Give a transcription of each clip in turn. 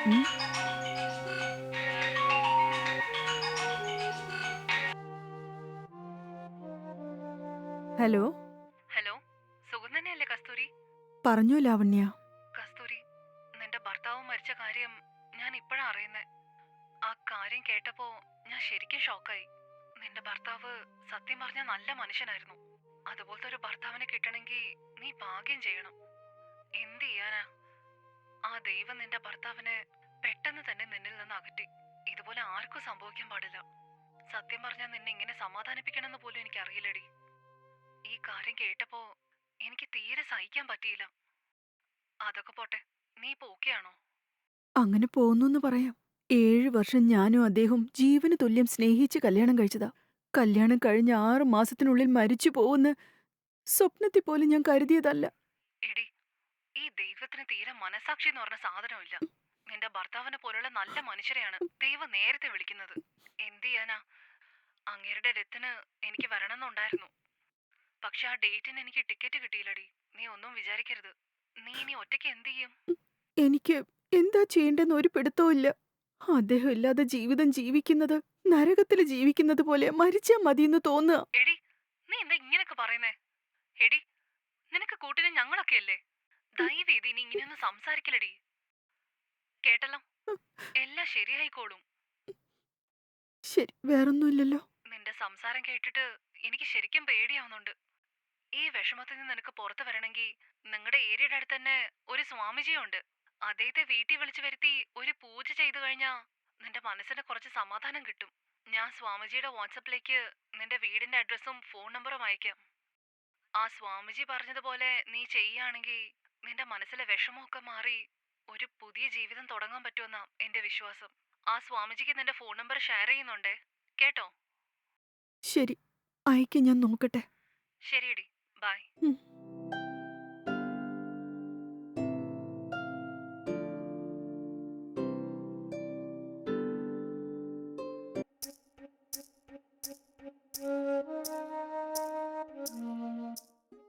Hello? Hello? സുഖം തന്നെയല്ലേ കസ്തൂരി? പറഞ്ഞു ലാവണ്യ. കസ്തൂരി നിന്റെ ഭർത്താവ് മരിച്ച കാര്യം ഞാൻ ഇപ്പോഴാ അറിയുന്നത് ആ കാര്യം കേട്ടപ്പോ ഞാൻ ശരിക്കും ഷോക്കായി. നിന്റെ ഭർത്താവ് സത്യം പറഞ്ഞ നല്ല മനുഷ്യനായിരുന്നു. അതുപോലത്തെ ഒരു ഭർത്താവിനെ കിട്ടണമെങ്കിൽ നീ ഭാഗ്യം ചെയ്യണം. എന്ത് ചെയ്യാനാ? ഭർത്താവിനെ പെട്ടെന്ന് തന്നെ നിന്നിൽ നിന്ന് അകറ്റി. ഇതുപോലെ ആർക്കും സംഭവിക്കാൻ പാടില്ല. സത്യം പറഞ്ഞാൽ നിന്നെ ഇങ്ങനെ സമാധാനിപ്പിക്കണമെന്ന് പോലും എനിക്ക് അറിയില്ലടി ഈ കാര്യം കേട്ടപ്പോ എനിക്ക് തീരെ സഹിക്കാൻ പറ്റിയില്ല. അതൊക്കെ പോട്ടെ നീ ഇപ്പൊ ഓക്കെയാണോ അങ്ങനെ പോകുന്നു പറയാം. ഏഴ് വർഷം ഞാനും അദ്ദേഹം ജീവന് തുല്യം സ്നേഹിച്ച് കല്യാണം കഴിച്ചതാ. കല്യാണം കഴിഞ്ഞ ആറ് മാസത്തിനുള്ളിൽ മരിച്ചു പോകുന്ന സ്വപ്നത്തിൽ പോലും ഞാൻ കരുതിയതല്ല. എടി ദൈവത്തിന് തീരെ മനസാക്ഷി എന്ന് പറഞ്ഞ സാധനമില്ല നിന്റെ ഭർത്താവിനെ പോലുള്ള നല്ല മനുഷ്യരെയാണ് ദൈവം നേരത്തെ വിളിക്കുന്നത്. എന്ത് ചെയ്യാനാ? അങ്ങേരുടെ രത്തിന് എനിക്ക് വരണമെന്നുണ്ടായിരുന്നു. പക്ഷെ ആ ഡേറ്റിന് എനിക്ക് ടിക്കറ്റ് കിട്ടിയില്ലടി. നീ ഒന്നും വിചാരിക്കരുത്. നീ ഇനി ഒറ്റയ്ക്ക് എന്ത് ചെയ്യും? എനിക്ക് എന്താ ചെയ്യേണ്ടെന്ന് ഒരു പിടുത്തവും ഇല്ല. അദ്ദേഹം ഇല്ലാതെ ജീവിതം ജീവിക്കുന്നത് നരകത്തിൽ ജീവിക്കുന്നത് പോലെ മരിച്ചാ മതിയെന്ന് തോന്നുക. എടി നീ എന്താ ഇങ്ങനെയൊക്കെ പറയുന്നേ? എടി നിനക്ക് കൂട്ടിന് ഞങ്ങളൊക്കെ അല്ലേ ദയവേദി ഇനി ഇങ്ങനെയൊന്നും സംസാരിക്കലടി. കേട്ടല്ലോ? എല്ലാം ശരിയായിക്കോളും. ശരി വേറൊന്നുമില്ലല്ലോ. നിന്റെ സംസാരം കേട്ടിട്ട് എനിക്ക് ശരിക്കും പേടിയാവുന്നുണ്ട്. ഈ വിഷമത്തിൽ നിന്ന് നിനക്ക് പുറത്തു വരണമെങ്കിൽ നിങ്ങളുടെ ഏരിയയുടെ അടുത്ത് തന്നെ ഒരു സ്വാമിജിയുണ്ട്. അദ്ദേഹത്തെ വീട്ടിൽ വിളിച്ചു വരുത്തി ഒരു പൂജ ചെയ്തു കഴിഞ്ഞാ നിന്റെ മനസ്സിന് കുറച്ച് സമാധാനം കിട്ടും. ഞാൻ സ്വാമിജിയുടെ വാട്സപ്പിലേക്ക് നിന്റെ വീടിന്റെ അഡ്രസ്സും ഫോൺ നമ്പറും അയക്കാം. ആ സ്വാമിജി പറഞ്ഞതുപോലെ നീ ചെയ്യുകയാണെങ്കിൽ നിന്റെ മനസ്സിലെ വിഷമമൊക്കെ മാറി ഒരു പുതിയ ജീവിതം തുടങ്ങാൻ പറ്റുമെന്നാ എന്റെ വിശ്വാസം. ആ സ്വാമിജിക്ക് നിന്റെ ഫോൺ നമ്പർ ഷെയർ ചെയ്യുന്നുണ്ടേ. കേട്ടോ? ശരി. അയക്ക് ഞാൻ നോക്കട്ടെ. ശരിയടി. ബൈ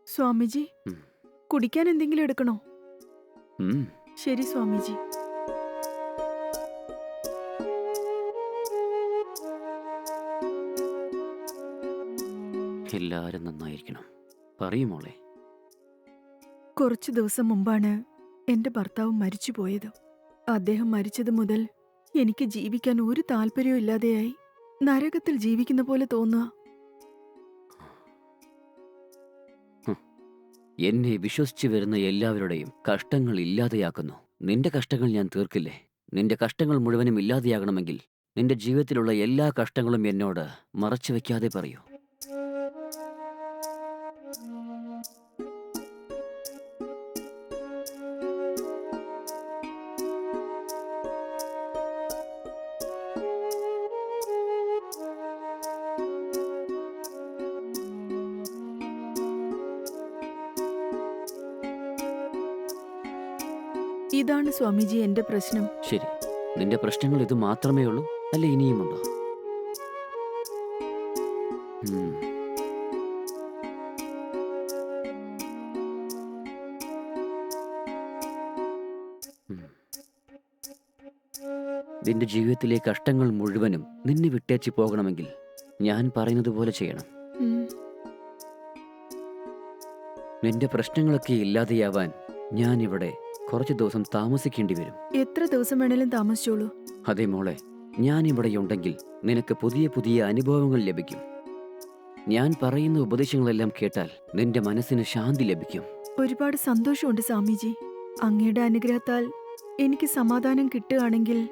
സ്വാമിജി. കുടിക്കാൻ എന്തെങ്കിലും എടുക്കണോ? ശരി സ്വാമിജി. എല്ലാരും നന്നായിരിക്കണം. പറയുമോളെ കുറച്ചു ദിവസം മുമ്പാണ് എന്റെ ഭർത്താവ് മരിച്ചുപോയത്. അദ്ദേഹം മരിച്ചത് മുതൽ എനിക്ക് ജീവിക്കാൻ ഒരു താല്പര്യവും ഇല്ലാതെയായി. നരകത്തിൽ ജീവിക്കുന്ന പോലെ തോന്നുക. എന്നെ വിശ്വസിച്ചു വരുന്ന എല്ലാവരുടെയും കഷ്ടങ്ങൾ ഇല്ലാതെയാക്കുന്നു. നിന്റെ കഷ്ടങ്ങൾ ഞാൻ തീർക്കില്ലേ? നിന്റെ കഷ്ടങ്ങൾ മുഴുവനും ഇല്ലാതെയാകണമെങ്കിൽ നിന്റെ ജീവിതത്തിലുള്ള എല്ലാ കഷ്ടങ്ങളും എന്നോട് മറച്ചു വയ്ക്കാതെ പറയൂ. ഇതാണ് സ്വാമിജി എന്റെ പ്രശ്നം ശരി നിന്റെ പ്രശ്നങ്ങൾ ഇത് മാത്രമേ ഉള്ളൂ അല്ല ഇനിയുമുണ്ടോ ഉം. ഉം. നിന്റെ ജീവിതത്തിലെ കഷ്ടങ്ങൾ മുഴുവനും നിന്നെ വിട്ടേച്ച് പോകണമെങ്കിൽ ഞാൻ പറയുന്നത് പോലെ ചെയ്യണം ഉം. നിന്റെ പ്രശ്നങ്ങളൊക്കെ ഇല്ലാതെയാവാൻ ഞാൻ ഇവിടെ കുറച്ച് ദിവസം താമസിക്കേണ്ടി വരും. എത്ര ദിവസം വേണേലും താമസിച്ചോളൂ. അതെ മോളെ ഞാൻ ഇവിടെ ഉണ്ടെങ്കിൽ നിനക്ക് പുതിയ പുതിയ അനുഭവങ്ങൾ ലഭിക്കും. ഞാൻ പറയുന്ന ഉപദേശങ്ങളെല്ലാം കേട്ടാൽ നിന്റെ മനസ്സിന് ശാന്തി ലഭിക്കും. ഒരുപാട് സന്തോഷമുണ്ട് സ്വാമിജി. അങ്ങയുടെ അനുഗ്രഹത്താൽ എനിക്ക് സമാധാനം കിട്ടുകയാണെങ്കിൽ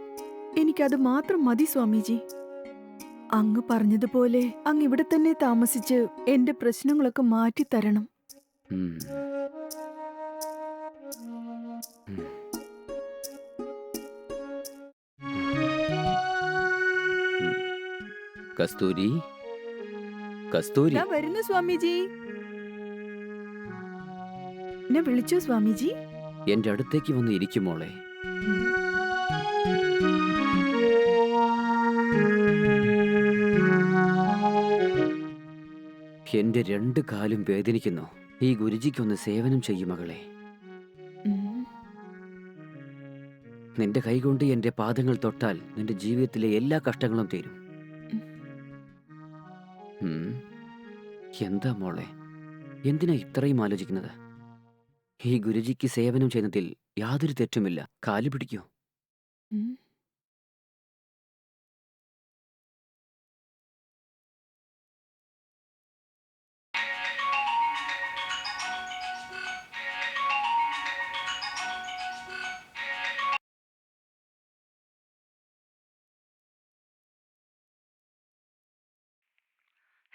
എനിക്കത് മാത്രം മതി സ്വാമിജി. അങ്ങ് പറഞ്ഞതുപോലെ അങ്ങ് ഇവിടെ തന്നെ താമസിച്ച് എന്റെ പ്രശ്നങ്ങളൊക്കെ മാറ്റിത്തരണം. കസ്തൂരി? കസ്തൂരി. ദാ വരുന്നു സ്വാമിജി. എന്നെ വിളിച്ചോ സ്വാമിജി? എന്റെ അടുത്തേക്ക് വന്ന് ഇരിക്കുമോളെ എന്റെ രണ്ട് കാലും വേദനിക്കുന്നു. ഈ ഗുരുജിക്കൊന്ന് സേവനം ചെയ്യും മകളെ. നിന്റെ കൈകൊണ്ട് എന്റെ പാദങ്ങൾ തൊട്ടാൽ നിന്റെ ജീവിതത്തിലെ എല്ലാ കഷ്ടങ്ങളും തീരും. എന്താ മോളെ? എന്തിനാ ഇത്രയും ആലോചിക്കുന്നത്? ഈ ഗുരുജിക്ക് സേവനം ചെയ്യുന്നതിൽ യാതൊരു തെറ്റുമില്ല. കാലു പിടിക്കൂ.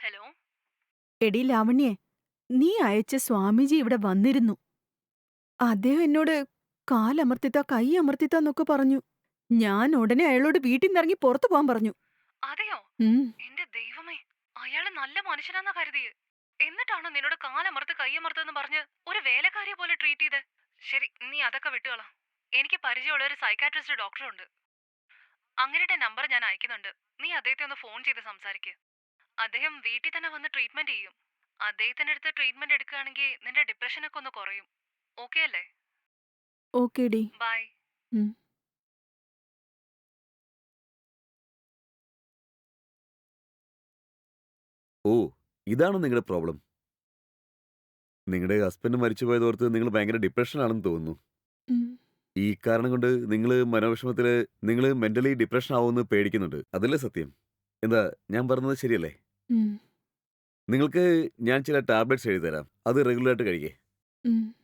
ഹലോ? എടി ലാവണ്യെ നീ അയച്ച സ്വാമിജി ഇവിടെ വന്നിരുന്നു. അദ്ദേഹം എന്നോട് കാലമർത്തിത്ത കൈ അമർത്തിത്താന്നൊക്കെ പറഞ്ഞു. ഞാൻ ഉടനെ അയാളോട് വീട്ടിൽ നിന്ന് ഇറങ്ങി പുറത്തു പോകാൻ പറഞ്ഞു. അതെയോ. എന്റെ ദൈവമേ അയാൾ നല്ല മനുഷ്യനാന്നാ കരുതി എന്നിട്ടാണോ നിന്നോട് കാലമർത്ത് കൈയമർത്തെന്ന് പറഞ്ഞ് ഒരു വേലക്കാരിയെ പോലെ ട്രീറ്റ് ചെയ്ത്? ശരി നീ അതൊക്കെ വിട്ടുകള. എനിക്ക് പരിചയമുള്ള ഒരു സൈക്കാട്രിസ്റ്റ് ഡോക്ടറുണ്ട് അങ്ങനെയുടെ നമ്പർ ഞാൻ അയക്കുന്നുണ്ട്. നീ അദ്ദേഹത്തെ ഒന്ന് ഫോൺ ചെയ്ത് സംസാരിക്ക്. അദ്ദേഹം വീട്ടിൽ തന്നെ വന്ന് ട്രീറ്റ്മെന്റ് ചെയ്യും. അദ്ദേഹത്തിന്റെ അടുത്ത് ട്രീറ്റ്മെന്റ് എടുക്കുകയാണെങ്കിൽ നിന്റെ ഡിപ്രഷനൊക്കെ ഒന്ന് കുറയും. ഓക്കെ അല്ലേ? Okay D. ബൈ ഓ ഇതാണ് നിങ്ങളുടെ പ്രോബ്ലം നിങ്ങളുടെ ഹസ്ബൻഡ് മരിച്ചു പോയതോർത്ത് നിങ്ങൾ ഭയങ്കര ഡിപ്രഷനാണെന്ന് തോന്നുന്നു. ഈ കാരണം കൊണ്ട് നിങ്ങൾ മനോവിഷമത്തിൽ നിങ്ങൾ മെന്റലി ഡിപ്രഷൻ ആവുമെന്ന് പേടിക്കുന്നുണ്ട്. അതല്ലേ സത്യം? എന്താ ഞാൻ പറഞ്ഞത് ശരിയല്ലേ? ഉം. നിങ്ങൾക്ക് ഞാൻ ചില ടാബ്ലറ്റ്സ് എഴുതി തരാം അത് റെഗുലറായിട്ട് കഴിക്കേ. ഉം.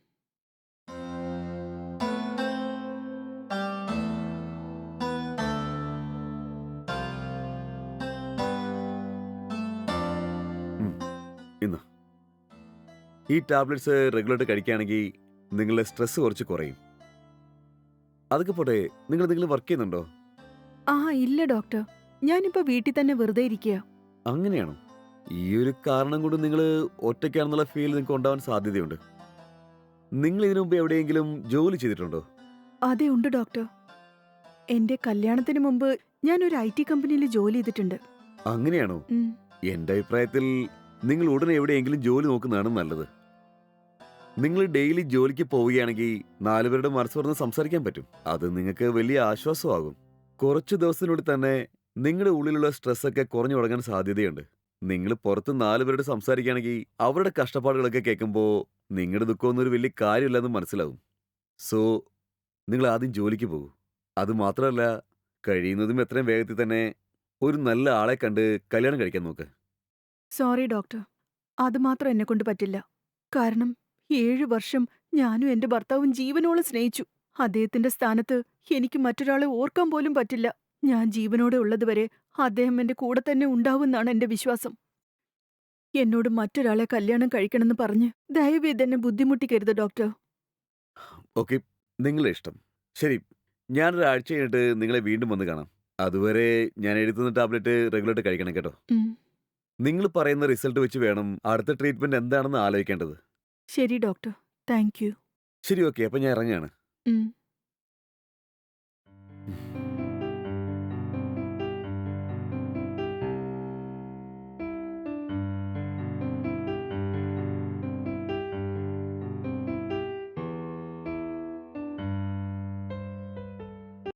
ഈ ടാബ്ലറ്റ്സ് റെഗുലറായിട്ട് കഴിക്കുകയാണെങ്കിൽ നിങ്ങളുടെ സ്ട്രെസ് കുറച്ച് കുറയും. അതൊക്കെ പോട്ടെ നിങ്ങൾ നിങ്ങൾ വർക്ക് ചെയ്യുന്നുണ്ടോ? ആ ഇല്ല ഡോക്ടർ. ഞാനിപ്പോ വീട്ടിൽ തന്നെ വെറുതെ ഇരിക്കുക അങ്ങനെയാണോ? ഈ ഒരു കാരണം കൊണ്ട് നിങ്ങൾ ഒറ്റയ്ക്കാണെന്നുള്ള ഫീൽ നിങ്ങൾക്ക് ഉണ്ടാവാൻ സാധ്യതയുണ്ട്. നിങ്ങൾ ഇതിനു മുമ്പ് എവിടെയെങ്കിലും ജോലി ചെയ്തിട്ടുണ്ടോ? അതെ ഉണ്ട് ഡോക്ടർ. എന്റെ കല്യാണത്തിന് മുമ്പ് ഞാൻ ഒരു ഐ ടി കമ്പനിയിൽ ജോലി ചെയ്തിട്ടുണ്ട്. അങ്ങനെയാണോ? ഉം. എന്റെ അഭിപ്രായത്തിൽ നിങ്ങൾ ഉടനെ എവിടെയെങ്കിലും ജോലി നോക്കുന്നതാണ് നല്ലത്. നിങ്ങൾ ഡെയിലി ജോലിക്ക് പോവുകയാണെങ്കിൽ നാലുപേരുടെ മനസ്സ് തുറന്ന് സംസാരിക്കാൻ പറ്റും. അത് നിങ്ങൾക്ക് വലിയ ആശ്വാസമാകും. കുറച്ചു ദിവസത്തിനുള്ളിൽ തന്നെ നിങ്ങളുടെ ഉള്ളിലുള്ള സ്ട്രെസ്സൊക്കെ കുറഞ്ഞു തുടങ്ങാൻ സാധ്യതയുണ്ട്. നിങ്ങൾ പുറത്ത് നാലുപേരോട് സംസാരിക്കുകയാണെങ്കിൽ അവരുടെ കഷ്ടപ്പാടുകളൊക്കെ കേൾക്കുമ്പോൾ നിങ്ങളുടെ ദുഃഖമൊന്നും ഒരു വലിയ കാര്യമില്ലെന്ന് മനസ്സിലാവും. സോ നിങ്ങൾ ആദ്യം ജോലിക്ക് പോകൂ. അത് മാത്രമല്ല കഴിയുന്നതും എത്രയും വേഗത്തിൽ തന്നെ ഒരു നല്ല ആളെ കണ്ട് കല്യാണം കഴിക്കാൻ നോക്ക്. Sorry doctor. അത് മാത്രം എന്നെ കൊണ്ട് പറ്റില്ല. കാരണം ഏഴു വർഷം ഞാനും എന്റെ ഭർത്താവും ജീവനോളം സ്നേഹിച്ചു. അദ്ദേഹത്തിന്റെ സ്ഥാനത്ത് എനിക്ക് മറ്റൊരാളെ ഓർക്കാൻ പോലും പറ്റില്ല. ഞാൻ ജീവനോടെ ഉള്ളതുവരെ അദ്ദേഹം എന്റെ കൂടെ തന്നെ ഉണ്ടാവുമെന്നാണ് എന്റെ വിശ്വാസം. എന്നോട് മറ്റൊരാളെ കല്യാണം കഴിക്കണമെന്ന് പറഞ്ഞ് ദയവേ എന്നെ ബുദ്ധിമുട്ടിക്കരുത് ഡോക്ടർ. ഓക്കെ നിങ്ങളുടെ ഇഷ്ടം. ശരി ഞാനൊരാഴ്ച കഴിഞ്ഞിട്ട് നിങ്ങളെ വീണ്ടും വന്ന് കാണാം. അതുവരെ ഞാൻ എഴുതുന്ന ടാബ്ലറ്റ് റെഗുലറായിട്ട് കഴിക്കണം കേട്ടോ. നിങ്ങൾ പറയുന്ന റിസൾട്ട് വെച്ച് വേണം അടുത്ത ട്രീറ്റ്മെന്റ് എന്താണെന്ന് ആലോചിക്കേണ്ടത്. ശരി ഡോക്ടർ. Thank you. ശരി ഓക്കെ അപ്പം ഞാൻ ഇറങ്ങുകയാണ് ഉം.